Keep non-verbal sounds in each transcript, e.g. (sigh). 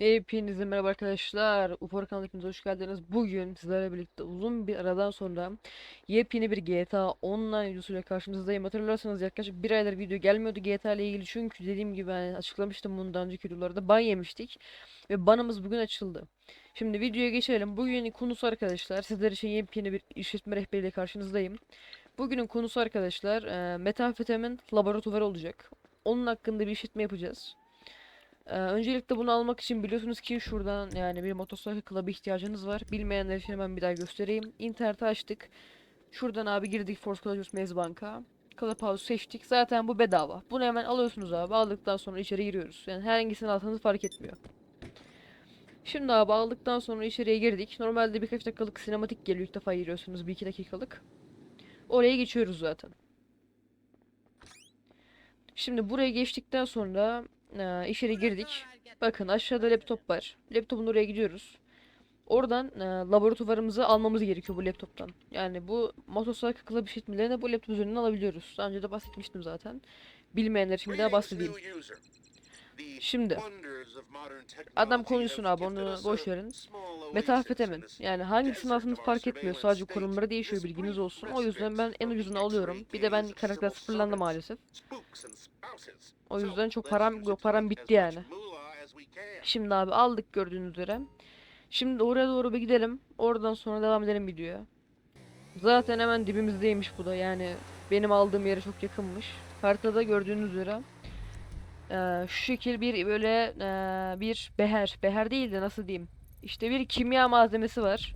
Hepinize merhaba arkadaşlar. UFO kanalına hoş geldiniz. Bugün sizlerle birlikte uzun bir aradan sonra yepyeni bir GTA Online videosuyla karşınızdayım. Hatırlarsanız yaklaşık bir aydır video gelmiyordu GTA ile ilgili çünkü dediğim gibi ben açıklamıştım bundan önceki videolarda ban yemiştik ve banımız bugün açıldı. Şimdi videoya geçelim. Bugünün konusu arkadaşlar sizler için yepyeni bir işletme rehberiyle karşınızdayım. Bugünün konusu arkadaşlar e, metamfetamin laboratuvarı olacak. Onun hakkında bir işletme yapacağız. Ee, öncelikle bunu almak için biliyorsunuz ki şuradan yani bir motosiklet club'a ihtiyacınız var. Bilmeyenler için hemen bir daha göstereyim. İnterneti açtık. Şuradan abi girdik Force Collegius Maze Bank'a. Clubhouse seçtik. Zaten bu bedava. Bunu hemen alıyorsunuz abi. Aldıktan sonra içeri giriyoruz. Yani hangisini alsanız fark etmiyor. Şimdi abi aldıktan sonra içeriye girdik. Normalde birkaç dakikalık sinematik geliyor. İlk defa giriyorsunuz. Bir iki dakikalık. Oraya geçiyoruz zaten. Şimdi buraya geçtikten sonra e, girdik. Bakın aşağıda laptop var. Laptopun oraya gidiyoruz. Oradan e, laboratuvarımızı almamız gerekiyor bu laptoptan. Yani bu motosiklet club işletmelerine bu laptop üzerinden alabiliyoruz. Daha önce de bahsetmiştim zaten. Bilmeyenler için bir daha bahsedeyim. Şimdi, adam konuşsun abi, onu boş verin. Metafetamin. Yani hangisini alsanız fark etmiyor. Sadece konumları değişiyor bilginiz olsun. O yüzden ben en ucuzunu alıyorum. Bir de ben karakter sıfırlandı maalesef. O yüzden çok param yok. Param bitti yani. Şimdi abi aldık gördüğünüz üzere. Şimdi oraya doğru bir gidelim. Oradan sonra devam edelim videoya. Zaten hemen dibimizdeymiş bu da. Yani benim aldığım yere çok yakınmış. Haritada gördüğünüz üzere. Eee, şu şekil bir böyle eee, bir beher. Beher değil de nasıl diyeyim. İşte bir kimya malzemesi var.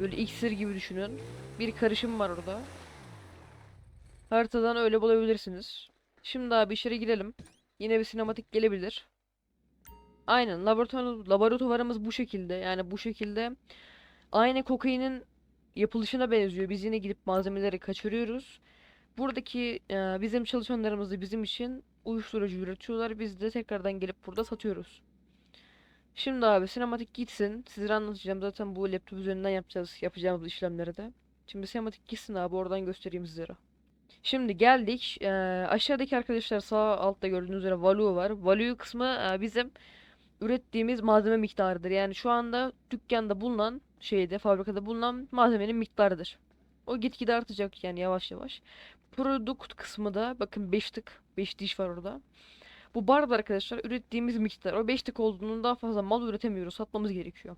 Böyle iksir gibi düşünün. Bir karışım var orada. Haritadan öyle bulabilirsiniz. Şimdi abi içeri girelim. Yine bir sinematik gelebilir. Aynen laboratuvar, laboratuvarımız bu şekilde. Yani bu şekilde aynı kokainin yapılışına benziyor. Biz yine gidip malzemeleri kaçırıyoruz. Buradaki e, bizim çalışanlarımız da bizim için uyuşturucu üretiyorlar. Biz de tekrardan gelip burada satıyoruz. Şimdi abi sinematik gitsin. Sizlere anlatacağım. Zaten bu laptop üzerinden yapacağız yapacağımız işlemleri de. Şimdi sinematik gitsin abi oradan göstereyim sizlere. Şimdi geldik. Eee, aşağıdaki arkadaşlar sağ altta gördüğünüz üzere value var. Value kısmı eee, bizim ürettiğimiz malzeme miktarıdır. Yani şu anda dükkanda bulunan şeyde fabrikada bulunan malzemenin miktarıdır. O gitgide artacak yani yavaş yavaş. Product kısmı da bakın 5 tık 5 diş var orada. Bu barda arkadaşlar ürettiğimiz miktar. O 5 tık olduğundan daha fazla mal üretemiyoruz. Satmamız gerekiyor.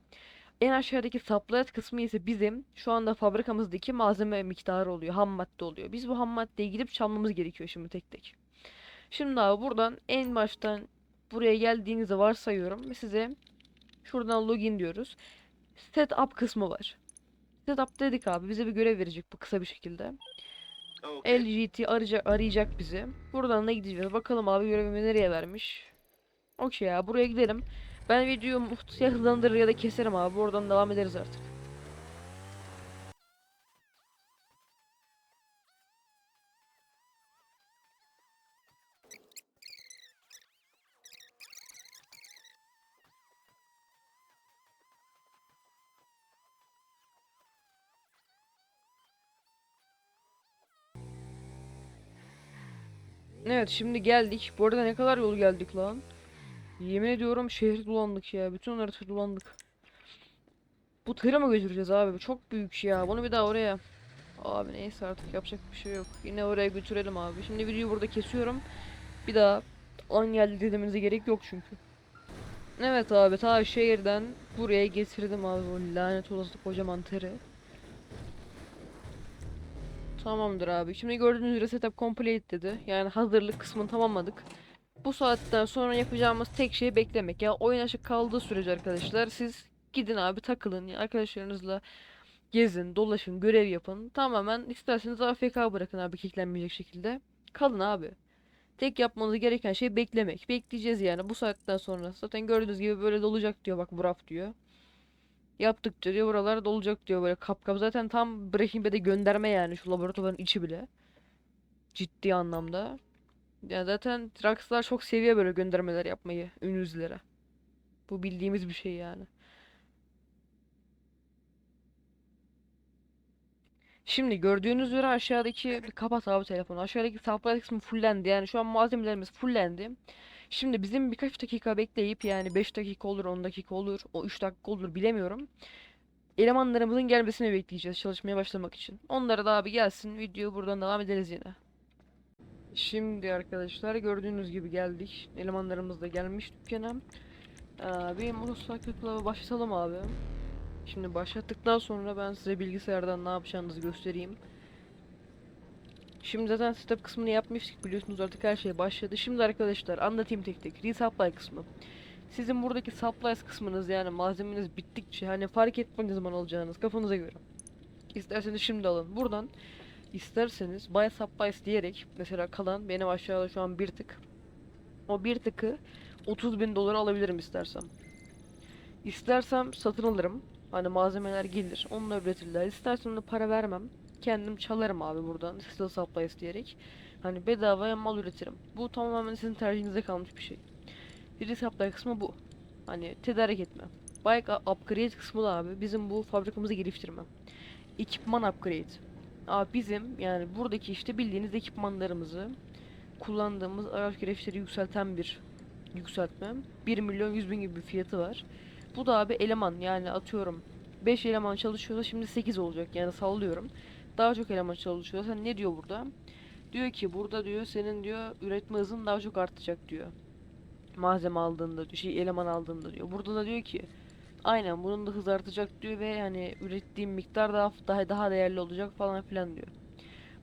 En aşağıdaki supplyat kısmı ise bizim şu anda fabrikamızdaki malzeme miktarı oluyor. Ham madde oluyor. Biz bu ham maddeyi gidip çalmamız gerekiyor şimdi tek tek. Şimdi abi buradan en baştan buraya geldiğinizi varsayıyorum size şuradan login diyoruz. Setup kısmı var. Setup dedik abi bize bir görev verecek bu kısa bir şekilde. LGT arayacak, arayacak bizi. Buradan da gideceğiz. Bakalım abi görevimi nereye vermiş. Okey ya buraya gidelim. Ben videoyu muhtemelen hızlandırır ya da keserim abi. Oradan devam ederiz artık. Evet şimdi geldik. Bu arada ne kadar yol geldik lan. Yemin ediyorum şehri dolandık ya. Bütün haritayı dolandık. Bu tırı mı götüreceğiz abi? Çok büyük ya. Bunu bir daha oraya. Abi neyse artık yapacak bir şey yok. Yine oraya götürelim abi. Şimdi videoyu burada kesiyorum. Bir daha an geldi demenize gerek yok çünkü. Evet abi ta şehirden buraya getirdim abi o lanet olası kocaman tırı. Tamamdır abi. Şimdi gördüğünüz üzere setup complete dedi. Yani hazırlık kısmını tamamladık. Bu saatten sonra yapacağımız tek şey beklemek. Ya oyun açık kaldığı sürece arkadaşlar siz gidin abi takılın. Arkadaşlarınızla gezin, dolaşın, görev yapın. Tamamen isterseniz AFK bırakın abi kilitlenmeyecek şekilde. Kalın abi. Tek yapmanız gereken şey beklemek. Bekleyeceğiz yani bu saatten sonra. Zaten gördüğünüz gibi böyle dolacak diyor bak Braf diyor. Yaptıkça diyor buralar dolacak diyor böyle kap kap. Zaten tam Breaking Bad'e gönderme yani şu laboratuvarın içi bile. Ciddi anlamda. Ya zaten Rockstar çok seviyor böyle göndermeler yapmayı ünlüzlere. Bu bildiğimiz bir şey yani. Şimdi gördüğünüz üzere aşağıdaki kapat abi telefonu. Aşağıdaki supply kısmı fullendi. Yani şu an malzemelerimiz fullendi. Şimdi bizim birkaç dakika bekleyip yani 5 dakika olur, 10 dakika olur, o 3 dakika olur bilemiyorum. Elemanlarımızın gelmesini bekleyeceğiz çalışmaya başlamak için. Onlara da abi gelsin. Video buradan devam ederiz yine. Şimdi arkadaşlar gördüğünüz gibi geldik. Elemanlarımız da gelmiş dükkana. Ee, bir motosikletle başlatalım abi. Şimdi başlattıktan sonra ben size bilgisayardan ne yapacağınızı göstereyim. Şimdi zaten setup kısmını yapmıştık biliyorsunuz artık her şey başladı. Şimdi arkadaşlar anlatayım tek tek. Resupply kısmı. Sizin buradaki supplies kısmınız yani malzemeniz bittikçe hani fark etmez ne zaman alacağınız kafanıza göre. İsterseniz şimdi alın. Buradan isterseniz buy supplies diyerek mesela kalan benim aşağıda şu an bir tık. O bir tıkı 30 bin dolara alabilirim istersem. İstersem satın alırım. Hani malzemeler gelir. Onunla üretirler. İstersem de para vermem. Kendim çalarım abi buradan. (laughs) Still supplies diyerek. Hani bedavaya mal üretirim. Bu tamamen sizin tercihinize kalmış bir şey. Bir supply kısmı bu. Hani tedarik etme. Bike upgrade kısmı da abi bizim bu fabrikamızı geliştirme. Ekipman upgrade. Abi bizim yani buradaki işte bildiğiniz ekipmanlarımızı kullandığımız araç gereçleri yükselten bir yükseltme. 1 milyon 100 bin gibi bir fiyatı var. Bu da abi eleman yani atıyorum 5 eleman çalışıyorsa şimdi 8 olacak yani sallıyorum. Daha çok eleman çalışıyorsa ne diyor burada? Diyor ki burada diyor senin diyor üretme hızın daha çok artacak diyor. Malzeme aldığında şey eleman aldığında diyor. Burada da diyor ki aynen bunun da hız artacak diyor ve yani ürettiğim miktar daha daha daha değerli olacak falan filan diyor.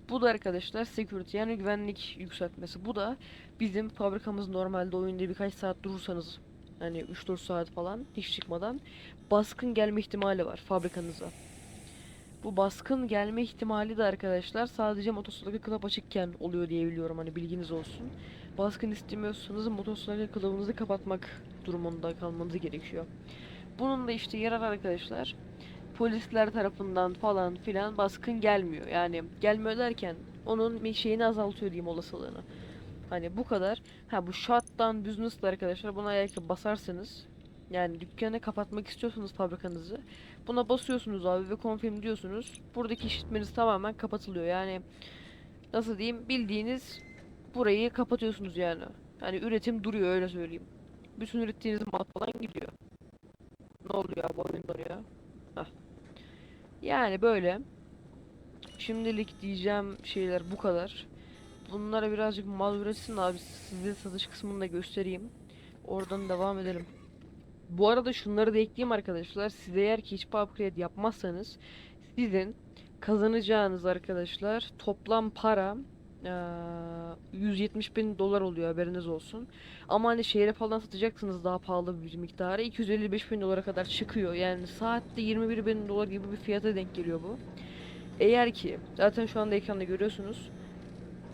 Bu da arkadaşlar security yani güvenlik yükseltmesi. Bu da bizim fabrikamız normalde oyunda birkaç saat durursanız hani 3-4 saat falan hiç çıkmadan baskın gelme ihtimali var fabrikanıza. Bu baskın gelme ihtimali de arkadaşlar sadece motosiklet kılıf açıkken oluyor diye biliyorum hani bilginiz olsun. Baskın istemiyorsanız motosiklet kılıfınızı kapatmak durumunda kalmanız gerekiyor. Bunun da işte yararı arkadaşlar polisler tarafından falan filan baskın gelmiyor. Yani gelmiyor derken onun şeyini azaltıyor diyeyim olasılığını. Hani bu kadar. Ha bu shutdown business arkadaşlar buna eğer basarsanız yani dükkanı kapatmak istiyorsanız fabrikanızı buna basıyorsunuz abi ve confirm diyorsunuz. Buradaki işletmeniz tamamen kapatılıyor. Yani nasıl diyeyim bildiğiniz burayı kapatıyorsunuz yani. Hani üretim duruyor öyle söyleyeyim. Bütün ürettiğiniz mal falan gidiyor. Ne oluyor abi oyun donuyor. Yani böyle. Şimdilik diyeceğim şeyler bu kadar. Bunlara birazcık mal üretsin abi size satış kısmını da göstereyim. Oradan devam edelim. Bu arada şunları da ekleyeyim arkadaşlar. Siz eğer ki hiçbir upgrade yapmazsanız sizin kazanacağınız arkadaşlar toplam para eee, 170 bin dolar oluyor haberiniz olsun. Ama hani şehre falan satacaksınız daha pahalı bir miktarı 255 bin dolara kadar çıkıyor. Yani saatte 21 bin dolar gibi bir fiyata denk geliyor bu. Eğer ki zaten şu anda ekranda görüyorsunuz.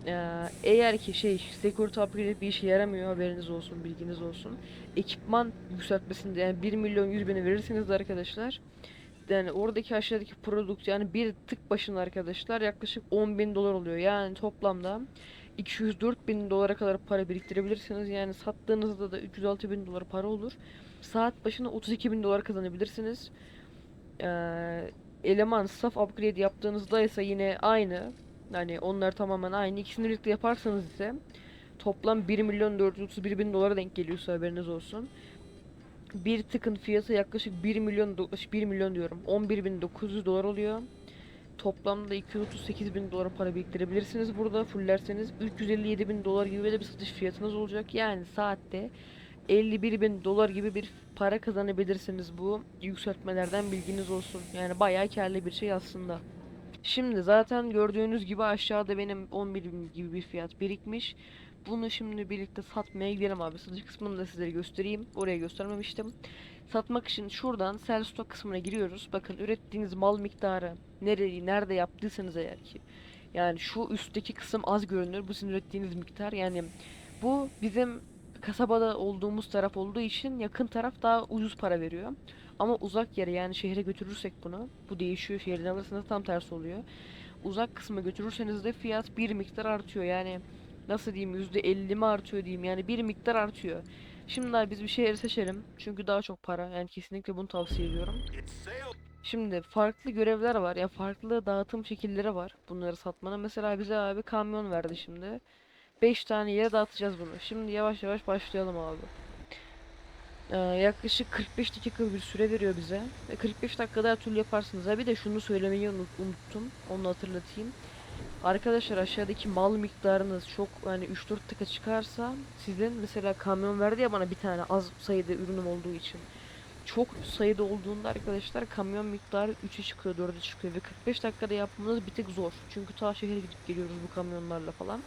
Eee, eğer ki şey security upgrade bir işe yaramıyor haberiniz olsun bilginiz olsun. Ekipman yükseltmesinde yani 1 milyon 100 bini verirseniz de arkadaşlar yani oradaki aşağıdaki produkt yani bir tık başına arkadaşlar yaklaşık 10 bin dolar oluyor. Yani toplamda 204 bin dolara kadar para biriktirebilirsiniz. Yani sattığınızda da 306 bin dolar para olur. Saat başına 32 bin dolar kazanabilirsiniz. Ee, eleman staff upgrade yaptığınızda ise yine aynı. Yani onlar tamamen aynı. İkisini birlikte yaparsanız ise toplam 1 milyon 431 bin dolara denk geliyorsa haberiniz olsun. Bir tıkın fiyatı yaklaşık 1 milyon do- 1 milyon diyorum. 11.900 dolar oluyor. Toplamda 238 bin dolar para biriktirebilirsiniz burada fullerseniz 357 bin dolar gibi de bir satış fiyatınız olacak. Yani saatte 51 bin dolar gibi bir para kazanabilirsiniz bu yükseltmelerden bilginiz olsun. Yani bayağı karlı bir şey aslında. Şimdi zaten gördüğünüz gibi aşağıda benim 11 bin gibi bir fiyat birikmiş. Bunu şimdi birlikte satmaya gidelim abi. Satış kısmını da sizlere göstereyim. Oraya göstermemiştim. Satmak için şuradan sell stock kısmına giriyoruz. Bakın ürettiğiniz mal miktarı nereyi nerede yaptıysanız eğer ki. Yani şu üstteki kısım az görünür. Bu sizin ürettiğiniz miktar. Yani bu bizim kasabada olduğumuz taraf olduğu için yakın taraf daha ucuz para veriyor. Ama uzak yere yani şehre götürürsek bunu bu değişiyor. Şehirden alırsanız tam tersi oluyor. Uzak kısma götürürseniz de fiyat bir miktar artıyor. Yani nasıl diyeyim %50 mi artıyor diyeyim yani bir miktar artıyor. Şimdi biz bir şehir seçelim. Çünkü daha çok para. Yani kesinlikle bunu tavsiye ediyorum. Şimdi farklı görevler var. Ya farklı dağıtım şekilleri var. Bunları satmana. Mesela bize abi kamyon verdi şimdi. 5 tane yere dağıtacağız bunu. Şimdi yavaş yavaş başlayalım abi. Ee, yaklaşık 45 dakika bir süre veriyor bize. Ve 45 dakikada her türlü yaparsınız. Ha bir de şunu söylemeyi unut- unuttum. Onu hatırlatayım. Arkadaşlar aşağıdaki mal miktarınız çok yani 3-4 tıka çıkarsa sizin mesela kamyon verdi ya bana bir tane az sayıda ürünüm olduğu için. Çok sayıda olduğunda arkadaşlar kamyon miktarı 3'e çıkıyor 4'e çıkıyor ve 45 dakikada yapmanız bir tık zor. Çünkü ta şehre gidip geliyoruz bu kamyonlarla falan.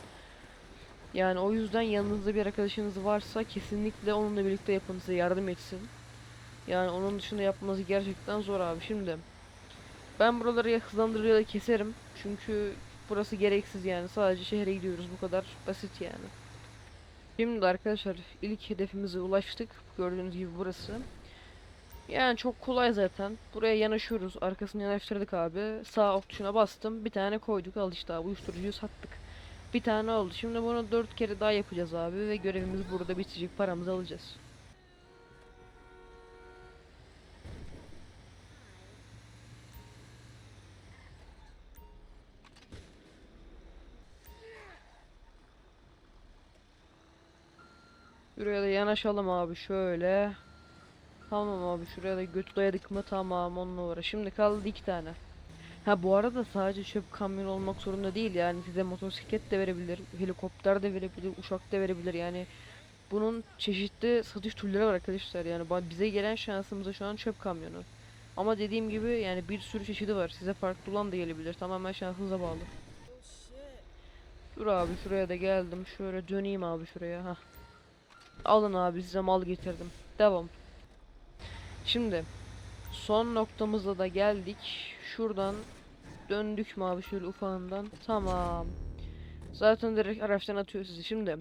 Yani o yüzden yanınızda bir arkadaşınız varsa kesinlikle onunla birlikte yapın size yardım etsin. Yani onun dışında yapmanız gerçekten zor abi. Şimdi ben buraları ya da keserim. Çünkü burası gereksiz yani. Sadece şehre gidiyoruz. Bu kadar basit yani. Şimdi arkadaşlar ilk hedefimize ulaştık. Gördüğünüz gibi burası. Yani çok kolay zaten. Buraya yanaşıyoruz. Arkasını yanaştırdık abi. Sağ ok tuşuna bastım. Bir tane koyduk. Al işte abi. Uyuşturucuyu sattık. Bir tane oldu. Şimdi bunu dört kere daha yapacağız abi. Ve görevimiz burada bitecek. Paramızı alacağız. Şuraya da yanaşalım abi şöyle. Tamam abi şuraya da götü dayadık mı tamam onunla uğra. Şimdi kaldı iki tane. Ha bu arada sadece çöp kamyon olmak zorunda değil yani size motosiklet de verebilir, helikopter de verebilir, uçak da verebilir yani bunun çeşitli satış türleri var arkadaşlar yani bize gelen şansımıza şu an çöp kamyonu. Ama dediğim gibi yani bir sürü çeşidi var size farklı olan da gelebilir tamamen şansınıza bağlı. Dur abi şuraya da geldim şöyle döneyim abi şuraya ha. Alın abi size mal getirdim. Devam. Şimdi son noktamıza da geldik. Şuradan döndük mü abi şöyle ufağından. Tamam. Zaten direkt araçtan atıyor sizi. Şimdi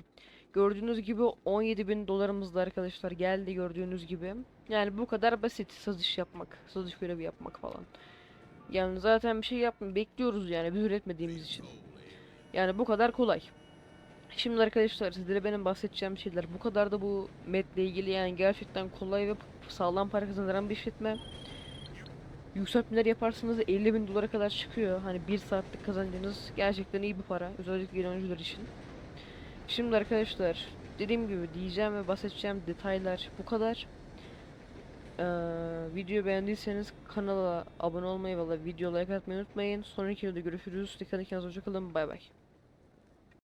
gördüğünüz gibi 17 bin dolarımız da arkadaşlar geldi gördüğünüz gibi. Yani bu kadar basit satış yapmak. Satış görevi yapmak falan. Yani zaten bir şey yapmıyor. Bekliyoruz yani biz üretmediğimiz için. Yani bu kadar kolay. Şimdi arkadaşlar sizlere benim bahsedeceğim şeyler bu kadar da bu metle ilgili yani gerçekten kolay ve sağlam para kazandıran bir işletme. Yükseltmeler yaparsanız 50 bin dolara kadar çıkıyor. Hani bir saatlik kazancınız gerçekten iyi bir para. Özellikle yeni oyuncular için. Şimdi arkadaşlar dediğim gibi diyeceğim ve bahsedeceğim detaylar bu kadar. Ee, videoyu beğendiyseniz kanala abone olmayı ve video like atmayı unutmayın. Sonraki videoda görüşürüz. Dikkat edin kendinize hoşçakalın. Bay bay.